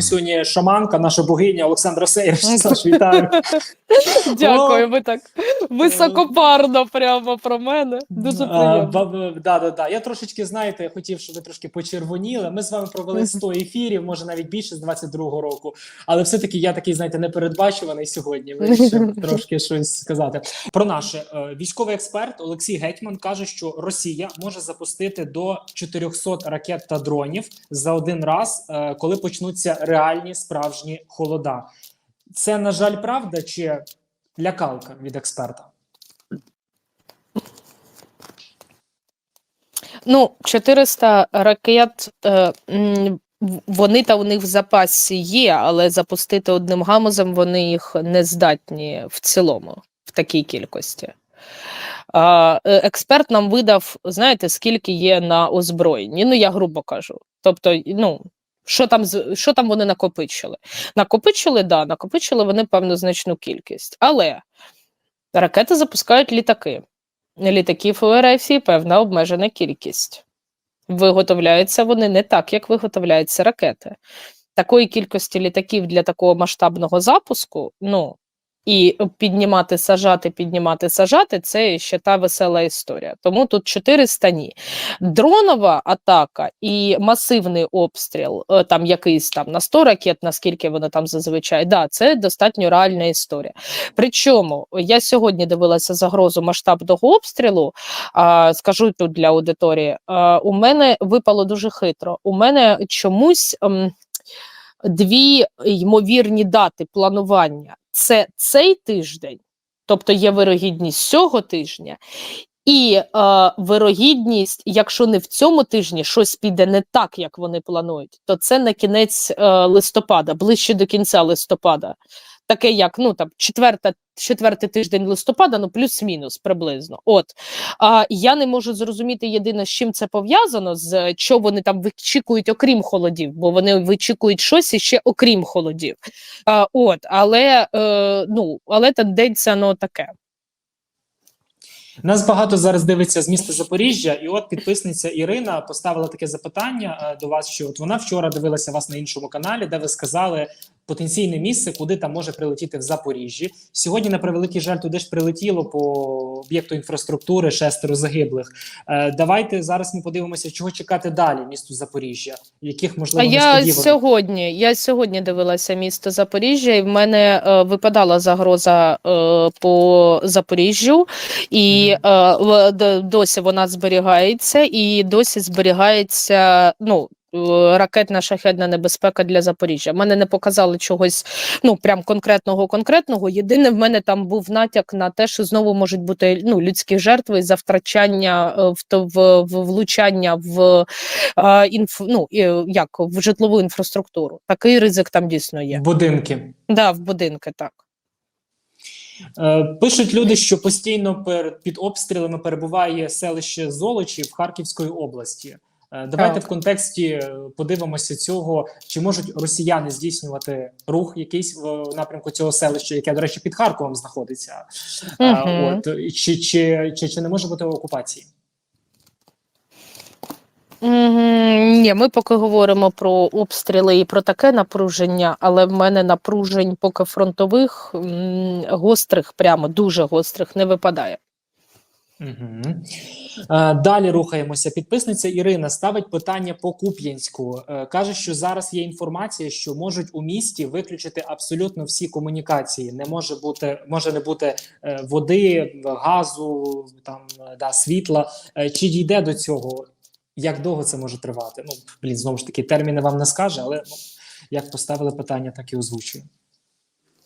нами сьогодні шаманка, наша богиня Олександра Сейрш. Саш, вітаю. Дякую, ви так високопарно прямо про мене. Дуже приємно. Да, да, да. Я трошечки, знаєте, я хотів, щоб ви трошки почервоніли. Ми з вами провели 100 ефірів, може навіть більше з 22-го року. Але все-таки я такий, знаєте, непередбачуваний сьогодні. Вирішив трошки щось сказати. Про наше Е, військовий експерт Олексій Гетьман каже, що Росія може запустити до 400 ракет та дронів за один раз, е, коли почнуться реальні справжні холода. Це, на жаль, правда чи лякалка від експерта? Ну, 400 ракет, е, вони та у них в запасі є, але запустити одним гамузом вони їх не здатні в цілому в такій кількості. Е, експерт нам видав, знаєте, скільки є на озброєнні. Ну, я грубо кажу. Тобто, ну. Що там, що там вони накопичили? Накопичили, да, накопичили вони певну значну кількість. Але ракети запускають літаки. Літаків у РФ певна обмежена кількість. Виготовляються вони не так, як виготовляються ракети. Такої кількості літаків для такого масштабного запуску, ну і піднімати, сажати, піднімати, сажати це ще та весела історія. Тому тут 400 ні. Дронова атака і масивний обстріл, е, там якийсь там на 100 ракет, наскільки вони там зазвичай, да, це достатньо реальна історія. Причому я сьогодні дивилася загрозу масштабного обстрілу. А, скажу тут для аудиторії. А, у мене випало дуже хитро. У мене чомусь ем, дві ймовірні дати планування: це цей тиждень, тобто є вирогідність цього тижня. І е, вирогідність, якщо не в цьому тижні щось піде не так, як вони планують, то це на кінець е, листопада, ближче до кінця листопада. Таке, як ну там четверта, четвертий тиждень листопада, ну плюс-мінус приблизно. От а, я не можу зрозуміти єдине, з чим це пов'язано, з що вони там вичікують, окрім холодів, бо вони вичікують щось іще окрім холодів. А, от, але е, ну, але тенденція ну таке. Нас багато зараз дивиться з міста Запоріжжя, і от підписниця Ірина поставила таке запитання е, до вас. Що от вона вчора дивилася вас на іншому каналі, де ви сказали потенційне місце, куди там може прилетіти в Запоріжжі. Сьогодні, на превеликий жаль, туди ж прилетіло по об'єкту інфраструктури шестеро загиблих. Е, давайте зараз ми подивимося, чого чекати далі місту Запоріжжя, яких А можливо я несподіванок. сьогодні, я сьогодні дивилася місто Запоріжжя, і в мене е, випадала загроза е, по Запоріжжю, і е, в- досі вона зберігається, і досі зберігається. Ну, е, Ракетна шахедна небезпека для Запоріжжя. Мене не показали чогось ну прям конкретного конкретного. Єдине, в мене там був натяк на те, що знову можуть бути ну людські жертви за втрачання е, в в, в влучання в е, інф, ну, е, як в житлову інфраструктуру. Такий ризик там дійсно є. будинки. Да, в будинки так. Е, Пишуть люди, що постійно під обстрілами перебуває селище Золочі в Харківської області. Е, Давайте Так. в контексті е, подивимося цього, чи можуть росіяни здійснювати рух якийсь в напрямку цього селища, яке, до речі, під Харковом знаходиться. Мгм. От чи, чи, чи, чи не може бути окупації? Ні, ми поки говоримо про обстріли і про таке напруження, але в мене напружень поки фронтових м, гострих, прямо дуже гострих, не випадає. Е, далі рухаємося. Підписниця Ірина ставить питання по Куп'янську. Е, каже, що зараз є інформація, що можуть у місті виключити абсолютно всі комунікації. Не може бути, може не бути е, води, газу, там да, світла. Чи дійде до цього? Як довго це може тривати? Ну блін, знову ж таки, терміни вам не скаже, але ну, як поставили питання, так і озвучую.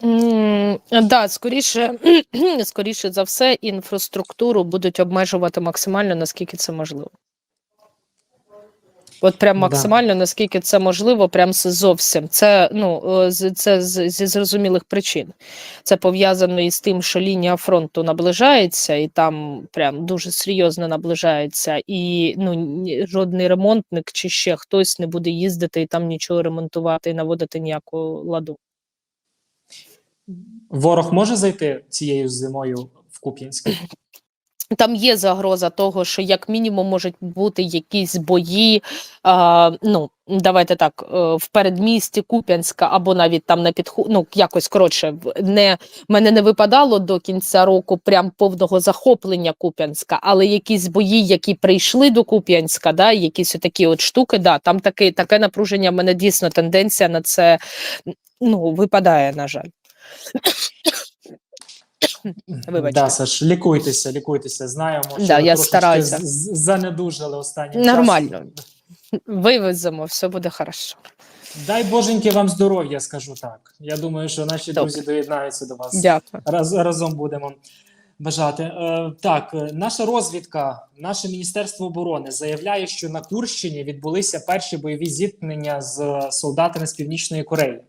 М, Да, скоріше, скоріше за все, інфраструктуру будуть обмежувати максимально, наскільки це можливо. От прям Да. максимально, наскільки це можливо, прям зовсім. Це ну е, це зі зрозумілих причин. Це пов'язано із тим, що лінія фронту наближається, і там прям дуже серйозно наближається, і ну жодний ремонтник чи ще хтось не буде їздити і там нічого ремонтувати і наводити ніяку ладу. Ворог може зайти цією зимою в Куп'янськ? Там є загроза того, що як мінімум можуть бути якісь бої. А, ну, давайте так, е, в передмісті Куп'янська або навіть там на підху... ну, якось коротше, не мене не випадало до кінця року прям повного захоплення Куп'янська, але якісь бої, які прийшли до Куп'янська, да, якісь такі от штуки, да, там таке, таке напруження. в мене дійсно тенденція на це ну, випадає, на жаль. Вибачте. Да, Саш, лікуйтеся, лікуйтеся. Знаємо, що Да, я стараюся. з- з- занедужали останнім Нормально. Вивеземо, все буде хорошо. Дай боженьки вам здоров'я, скажу так. Я думаю, що наші Добре. друзі доєднаються до вас. Дякую. Раз, разом будемо бажати. Е, так, наша розвідка, наше міністерство оборони заявляє, що на Курщині відбулися перші бойові зіткнення з е, солдатами з Північної Кореї.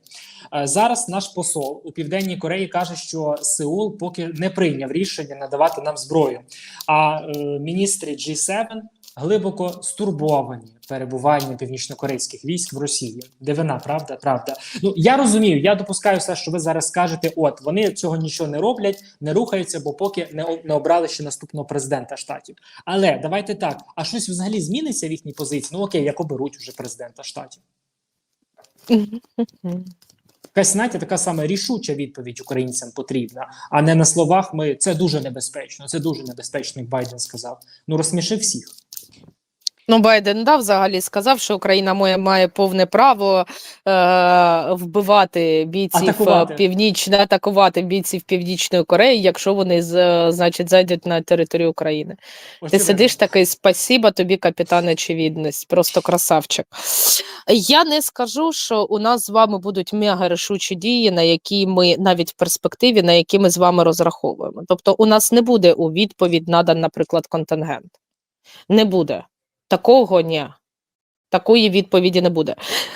Е, Зараз наш посол у південній Кореї каже, що Сеул поки не прийняв рішення надавати нам зброю. А е, міністри G7 глибоко стурбовані перебуванням північнокорейських військ в Росії. Дивина, правда, правда. Ну я розумію, я допускаю все, що ви зараз скажете. От вони цього нічого не роблять, не рухаються, бо поки не, не обрали ще наступного президента штатів. Але давайте так: а щось взагалі зміниться в їхній позиції? Ну окей, як оберуть вже президента штатів. Якась знаєте, така сама рішуча відповідь українцям потрібна, а не на словах. Ми це дуже небезпечно. Це дуже небезпечно, як Байден сказав. Ну розсміши всіх. Ну, Байден да, взагалі сказав, що Україна має, має повне право е, вбивати бійців Атакувати. е, північно, атакувати бійців Північної Кореї, якщо вони з, е, значить зайдуть на територію України. Ти сидиш такий, спасіба тобі, капітан очевидність, просто красавчик. Я не скажу, що у нас з вами будуть мега рішучі дії, на які ми навіть в перспективі, на які ми з вами розраховуємо. Тобто, у нас не буде у відповідь надан, наприклад, контингент. Не буде. Такого ні. Такої відповіді не буде.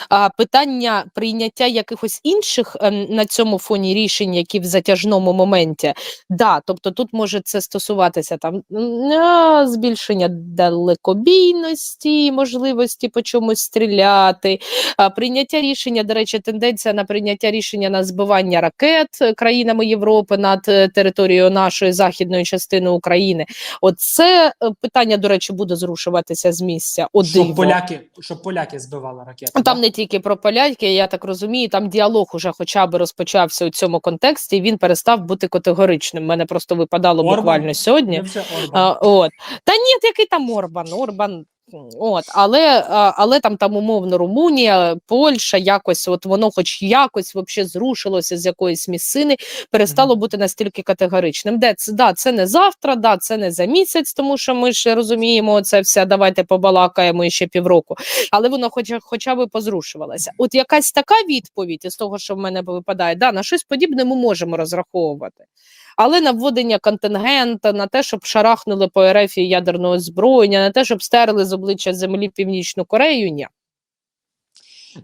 А питання прийняття якихось інших ем, на цьому фоні рішень, які в затяжному моменті, да, тобто тут може це стосуватися там збільшення далекобійності, можливості по чомусь стріляти, а, прийняття рішення, до речі, тенденція на прийняття рішення на збивання ракет країнами Європи над е, територією нашої західної частини України. Оце е, питання, до речі, буде зрушуватися з місця. Щоб поляки, щоб поляки збивали ракети. Ну, Там не тільки про поляки, я так розумію, там діалог уже хоча б розпочався у цьому контексті, і він перестав бути категоричним. Мене просто випадало Орбан? буквально сьогодні. Орбан. А, от. Та ні, який там Орбан? Орбан. От, але, але там там умовно Румунія, Польща, якось от воно, хоч якось вообще зрушилося з якоїсь місцини, перестало бути настільки категоричним. Де це да, це не завтра, да, це не за місяць, тому що ми ж розуміємо це все. Давайте побалакаємо ще півроку. Але воно хоча, хоча б позрушувалося. От якась така відповідь із того, що в мене випадає, да, на щось подібне ми можемо розраховувати. Але на вводення контингента, на те, щоб шарахнули по РФ ядерного озброєння, на те, щоб стерли з обличчя землі Північну Корею, ні.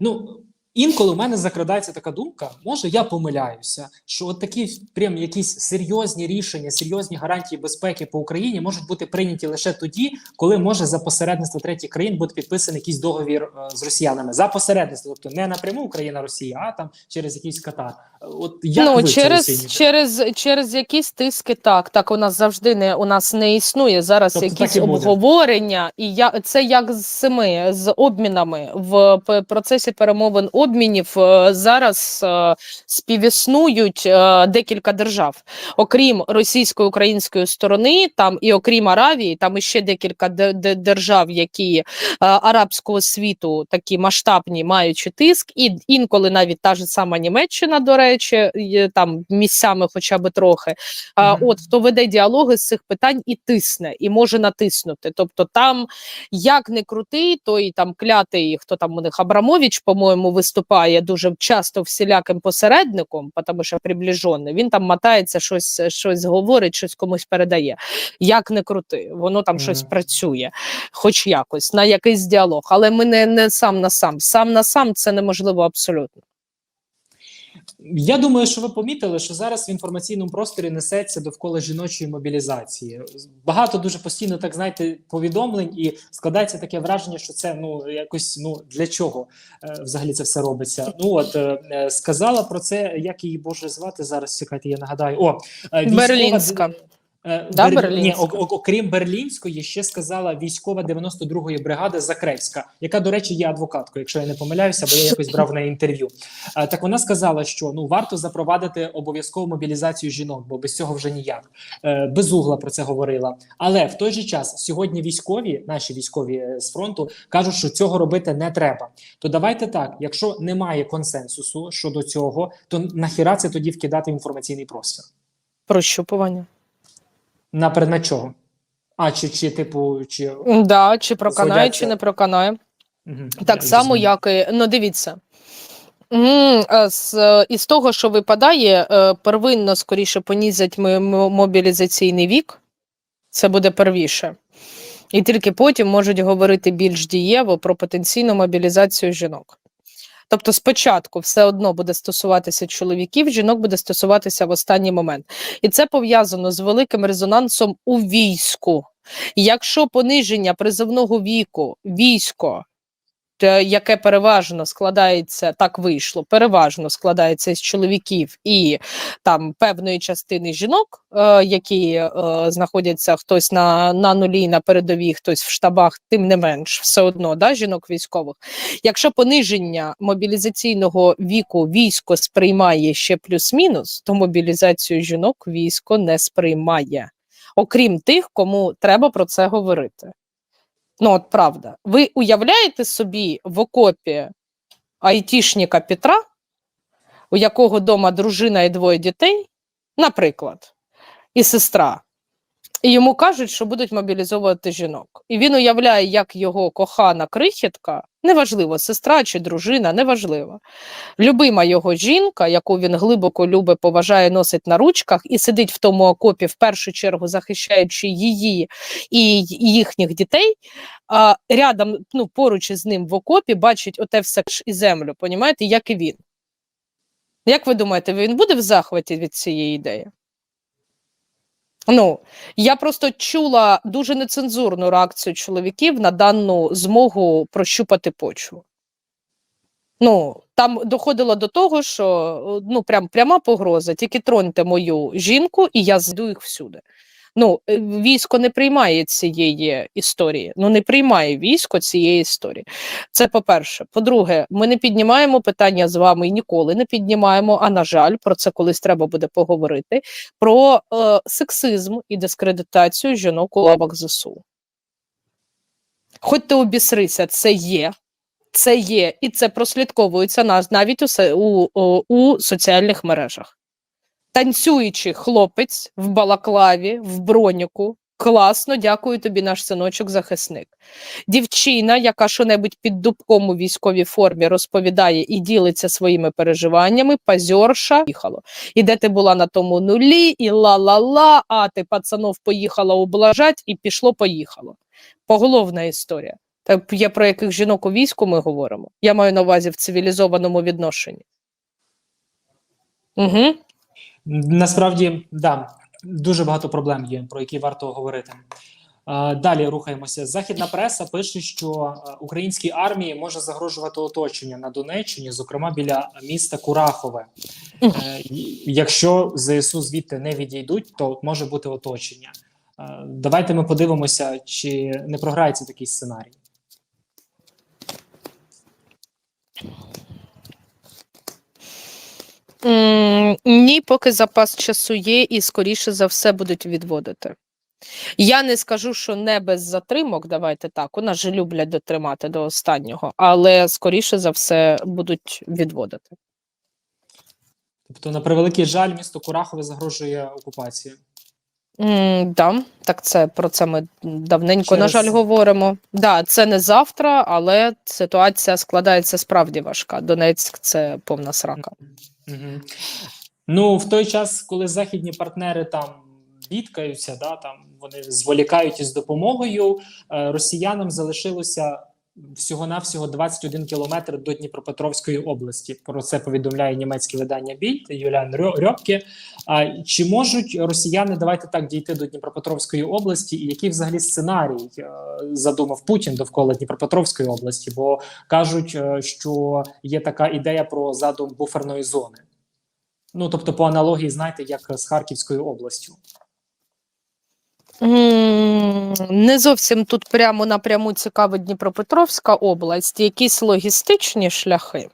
Ну інколи в мене закрадається така думка, може я помиляюся, що от такі прям якісь серйозні рішення, серйозні гарантії безпеки по Україні можуть бути прийняті лише тоді, коли може за посередництво третіх країн бути підписаний якийсь договір е, з росіянами за посередництво, тобто не напряму Україна Росія, а там через якийсь Катар. От як ну, ви через, через, через якісь тиски, так. Так у нас завжди не у нас не існує зараз Тобто якісь і обговорення, і я це як з цими з обмінами в процесі перемовин обмінів е, зараз е, співіснують е, декілька держав, окрім російської української сторони, там і окрім Аравії, там іще декілька де- де- держав, які арабського світу такі масштабні маючи тиск, і інколи навіть та ж сама Німеччина, до речі, там місцями, хоча б трохи. А, Мгм. От хто веде діалоги з цих питань і тисне, і може натиснути. Тобто, там як не крутий, той там клятий, хто там у них Абрамович, по-моєму, виступає дуже часто всіляким посередником, тому що приближений, він там мотається, щось, щось говорить, щось комусь передає. Як не крути, воно там щось працює, хоч якось на якийсь діалог. Але ми не, не сам на сам. Сам на сам це неможливо абсолютно. Я думаю, що ви помітили, що зараз в інформаційному просторі несеться довкола жіночої мобілізації. Багато дуже постійно, так знаєте, повідомлень, і складається таке враження, що це ну якось ну для чого е, взагалі це все робиться. Ну от е, е, сказала про це, як її Боже звати зараз. Чекайте, я нагадаю. О е, військова Берлінська. Е, Да, Берлі- Ні, окрім берлінської, ще сказала військова 92-ї бригади Закревська, яка, до речі, є адвокаткою, якщо я не помиляюся, бо я якось брав на інтерв'ю. Е, Так вона сказала, що ну варто запровадити обов'язкову мобілізацію жінок, бо без цього вже ніяк. Е, Безугла про це говорила. Але в той же час сьогодні військові, наші військові з фронту, кажуть, що цього робити не треба. То давайте так: якщо немає консенсусу щодо цього, то нахіра це тоді вкидати в інформаційний простір. Прощупування. На предмет чого? А, чи, чи типу, чи. Да, чи проканає, чи не проканає. Мгм. Так Я само, розумію. як і ну дивіться. Е, З, із того, що випадає, е, первинно скоріше понізять мобілізаційний вік, це буде первіше. І тільки потім можуть говорити більш дієво про потенційну мобілізацію жінок. Тобто, спочатку все одно буде стосуватися чоловіків, жінок буде стосуватися в останній момент. І це пов'язано з великим резонансом у війську. Якщо пониження призовного віку, військо яке переважно складається, так вийшло, переважно складається із чоловіків і там певної частини жінок, е, які е, знаходяться хтось на, на нулі, на передовій, хтось в штабах, тим не менш, все одно да, жінок військових. Якщо пониження мобілізаційного віку військо сприймає ще плюс-мінус, то мобілізацію жінок військо не сприймає, окрім тих, кому треба про це говорити. Ну, от правда. Ви уявляєте собі в окопі айтішника Петра, у якого вдома дружина і двоє дітей, наприклад, і сестра, і йому кажуть, що будуть мобілізовувати жінок. І він уявляє, як його кохана крихітка, неважливо, сестра чи дружина, неважливо. Любима його жінка, яку він глибоко любить, поважає, носить на ручках і сидить в тому окопі, в першу чергу захищаючи її і їхніх дітей, а рядом, ну, поруч із ним в окопі бачить оте все і землю, понімаєте, як і він. Як ви думаєте, він буде в захваті від цієї ідеї? Ну, я просто чула дуже нецензурну реакцію чоловіків на дану змогу прощупати почву. Ну, там доходило до того, що ну, прям пряма погроза, тільки троньте мою жінку, і я зайду їх всюди. Ну, е, військо не приймає цієї історії. Ну, не приймає військо цієї історії. Це по-перше. По-друге, ми не піднімаємо питання з вами і ніколи не піднімаємо. А на жаль, про це колись треба буде поговорити. Про е, сексизм і дискредитацію жінок у лавах ЗСУ. Хоч ти обісрися, це є. Це є, і це прослідковується нас навіть у, у, у соціальних мережах. Танцюючий хлопець в балаклаві, в броніку. Класно, дякую тобі, наш синочок захисник. Дівчина, яка що-небудь під дубком у військовій формі розповідає і ділиться своїми переживаннями, пазьорша їхало. І де ти була на тому нулі, і ла-ла-ла, а ти пацанов поїхала ублажать, і пішло-поїхало. Поголовна історія. Так є про яких жінок у війську ми говоримо. Я маю на увазі в цивілізованому відношенні. Угу. Насправді, да, дуже багато проблем є, про які варто говорити. Е, Далі рухаємося. Західна преса пише, що е, українській армії може загрожувати оточення на Донеччині, зокрема біля міста Курахове. Е, Якщо ЗСУ звідти не відійдуть, то може бути оточення. Давайте ми подивимося, чи не програється такий сценарій. Ні, поки запас часу є, і скоріше за все будуть відводити. Я не скажу, що не без затримок, давайте так. У нас же люблять дотримати до останнього, але скоріше за все будуть відводити. Тобто, на превеликий жаль, місто Курахове загрожує окупації. М, да, так це про це ми давненько, на жаль, говоримо. Да, це не завтра, але ситуація складається справді важка. Донецьк це повна срака. Ну, в той час, коли західні партнери там бідкаються, да, там вони зволікають із допомогою, е, росіянам залишилося всього-навсього 21 кілометр до Дніпропетровської області. Про це повідомляє німецьке видання Більд Юліан Рьопке. А чи можуть росіяни давайте так дійти до Дніпропетровської області? І який взагалі сценарій е, задумав Путін довкола Дніпропетровської області? Бо кажуть, е, що є така ідея про задум буферної зони. Ну тобто, по аналогії, знаєте, як з Харківською областю. Не зовсім тут прямо напряму цікавить Дніпропетровська область, якісь логістичні шляхи,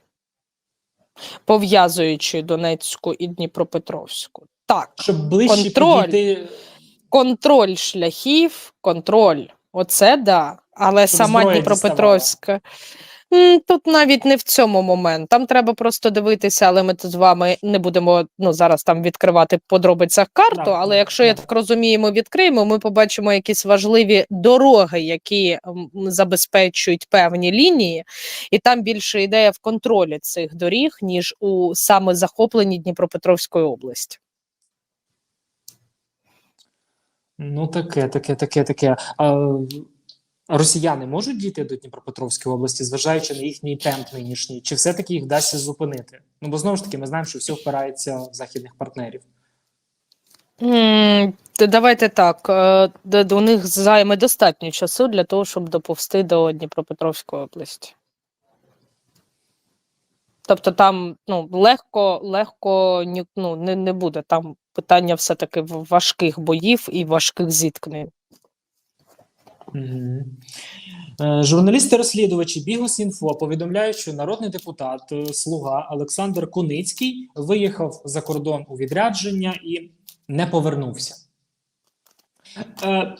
пов'язуючи Донецьку і Дніпропетровську. Так, Щоб ближче Контроль. підійти. контроль шляхів, контроль. Оце да. Але Щоб сама Дніпропетровська. м, Тут навіть не в цьому момент. Там треба просто дивитися, але ми тут з вами не будемо ну, зараз там відкривати в подробицях карту. Але якщо я так розумію, ми відкриємо, ми побачимо якісь важливі дороги, які забезпечують певні лінії, і там більше ідея в контролі цих доріг, ніж у саме захопленні Дніпропетровської області. Ну, таке, таке, таке, таке. А, росіяни можуть дійти до Дніпропетровської області, зважаючи на їхній темп нинішній, чи все-таки їх вдасться зупинити? Ну, бо знову ж таки, ми знаємо, що все впирається в західних партнерів. Давайте так. е, У них займе достатньо часу для того, щоб доповсти до Дніпропетровської області. Тобто там ну, легко, легко ну, не, не буде. Там питання все-таки важких боїв і важких зіткнень. Угу. Журналісти-розслідувачі Бігус.Інфо повідомляють, що народний депутат е, Слуга Олександр Куницький виїхав за кордон у відрядження і не повернувся. Е,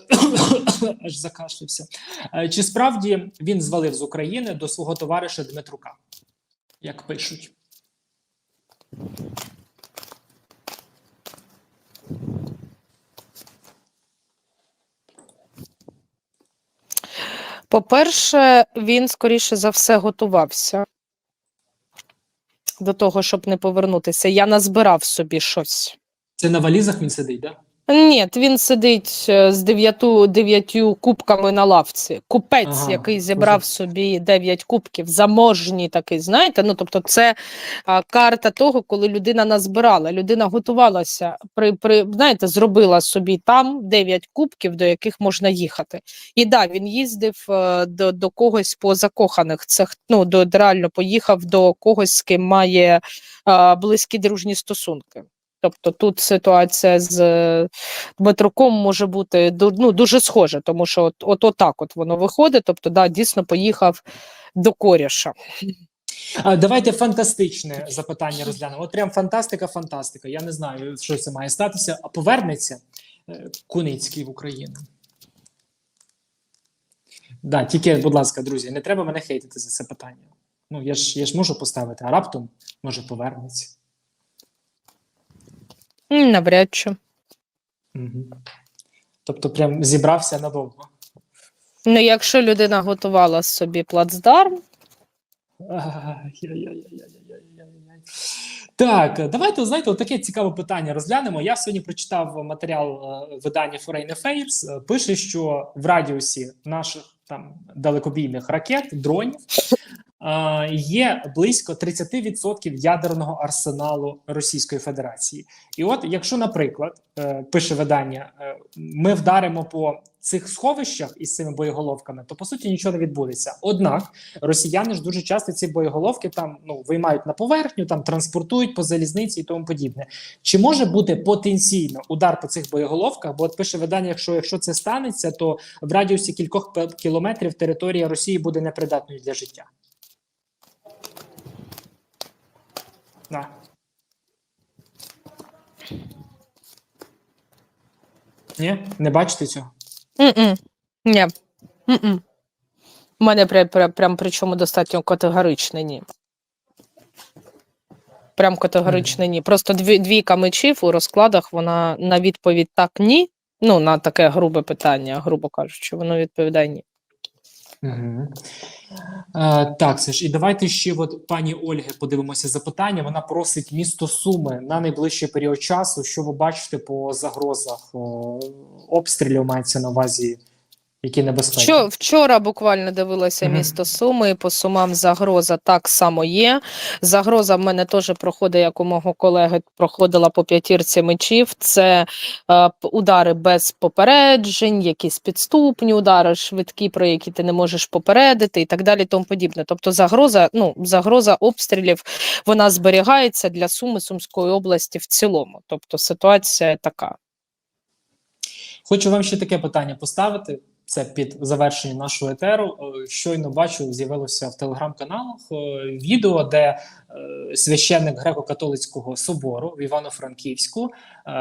Аж закашлявся. Е, Чи справді він звалив з України до свого товариша Дмитрука? Як пишуть. По-перше, він, скоріше за все, готувався до того, щоб не повернутися. Я назбирав собі щось. Це на валізах він сидить, так? Да? Ні, він сидить е, з дев'яту дев'ятью кубками на лавці. Купець, Ага, який зібрав уже. собі дев'ять кубків, заможній такий, знаєте. Ну тобто, це а, карта того, коли людина назбирала. Людина готувалася, при, при знаєте, зробила собі там дев'ять кубків, до яких можна їхати. І да, він їздив е, до, до когось по закоханих. Це ну, до реально поїхав до когось, з ким має е, близькі дружні стосунки. Тобто тут ситуація з е, Дмитруком може бути ну, дуже схожа, тому що от, от, отак от воно виходить. Тобто, да, дійсно поїхав до коріша. Давайте фантастичне запитання розглянемо. От прям фантастика, фантастика. Я не знаю, що це має статися. А повернеться е, Куницький в Україну. Да, тільки, будь ласка, друзі, не треба мене хейтити за це питання. Ну, я ж, я ж можу поставити, а раптом може повернеться. М, Навряд чи. Угу. Тобто, прям зібрався надовго. Ну, якщо людина готувала собі плацдарм, Ай-яй-яй-яй-яй-яй-яй. Так, давайте знаєте, от таке цікаве питання розглянемо. Я сьогодні прочитав матеріал е, видання Foreign Affairs. Е, Пише, що в радіусі наших там далекобійних ракет, дронів є близько 30% ядерного арсеналу Російської Федерації. І от, якщо, наприклад, е, пише видання, е, ми вдаримо по цих сховищах із цими боєголовками, то по суті нічого не відбудеться. Однак росіяни ж дуже часто ці боєголовки там ну виймають на поверхню, там транспортують по залізниці і тому подібне. Чи може бути потенційно удар по цих боєголовках? Бо от пише видання, якщо якщо це станеться, то в радіусі кількох кілометрів територія Росії буде непридатною для життя. Да. Ні, не бачите цього? М-м. Ні. М-м. У мене прям, прям, прям причому достатньо категоричне ні. Прям категоричне ні. Просто дві, двійка мечів у розкладах вона на відповідь так ні. Ну, на таке грубе питання, грубо кажучи, воно відповідає ні. Е, так, це ж і давайте ще от пані Ольги подивимося запитання. Вона просить місто Суми на найближчий період часу. Що ви бачите по загрозах е, обстрілів? Мається на увазі, які небезпеки? Вчора, вчора буквально дивилася місто Суми, і по сумам загроза так само є. Загроза в мене теж проходить, як у мого колеги проходила по п'ятірці мечів. Це е, удари без попереджень, якісь підступні удари, швидкі, про які ти не можеш попередити, і так далі. Тому подібне. Тобто, загроза, ну загроза обстрілів вона зберігається для Суми Сумської області в цілому. Тобто ситуація така. Хочу вам ще таке питання поставити. Це під завершення нашого етеру. Е, Щойно бачу, з'явилося в телеграм-каналах е, відео, де е, священник греко-католицького собору в Івано-Франківську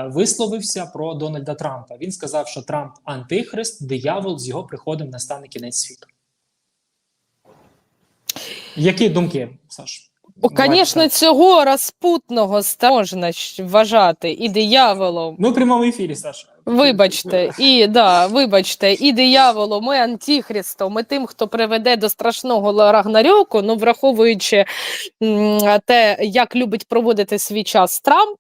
висловився про Дональда Трампа. Він сказав, що Трамп антихрист, диявол з його приходом настане кінець світу. Які думки, Саш? О, Звісно, цього розпутного можна вважати і дияволом. Ми в прямому ефірі, Саша. Вибачте, і да, вибачте, і дияволом, і антихристом, і тим, хто приведе до страшного Рагнарьоку, ну враховуючи те, як любить проводити свій час Трамп.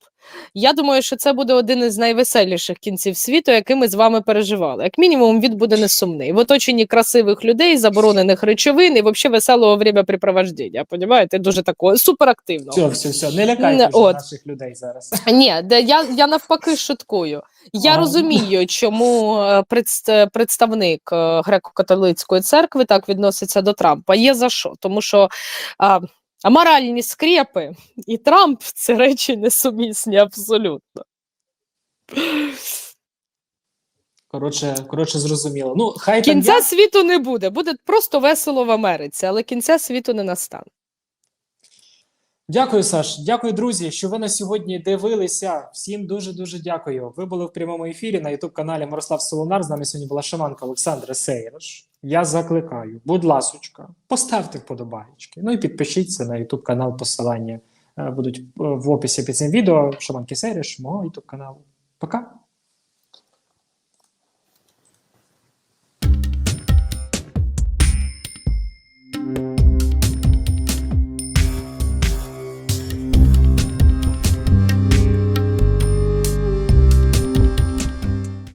Я думаю, що це буде один із найвеселіших кінців світу, який ми з вами переживали. Як мінімум, він буде не сумний. В оточенні красивих людей, заборонених речовин і взагалі веселого времяпрепровождення. Понімаєте? Дуже такого суперактивного. Все, все, все, не лякайте от. наших людей зараз. Ні, де я, я навпаки шуткую. Я Ага. розумію, чому е, представник е, греко-католицької церкви так відноситься до Трампа. Є за що, тому що а, аморальні скрепи і Трамп це речі несумісні абсолютно. Коротше, коротше, зрозуміло. Ну, хай там Кінця світу не буде, буде просто весело в Америці, але кінця світу не настане. Дякую, Саш. Дякую, друзі, що ви нас сьогодні дивилися. Всім дуже дуже дякую. Ви були в прямому ефірі на youtube каналі Мирослав Солонар. З нами сьогодні була шаманка Олександра Сейраш. Я закликаю, будь ласочка, поставте вподобаєчки. Ну і підпишіться на youtube канал. Посилання е, будуть е, в описі під цим відео. Шаман Сейраш, мого youtube каналу. Пока.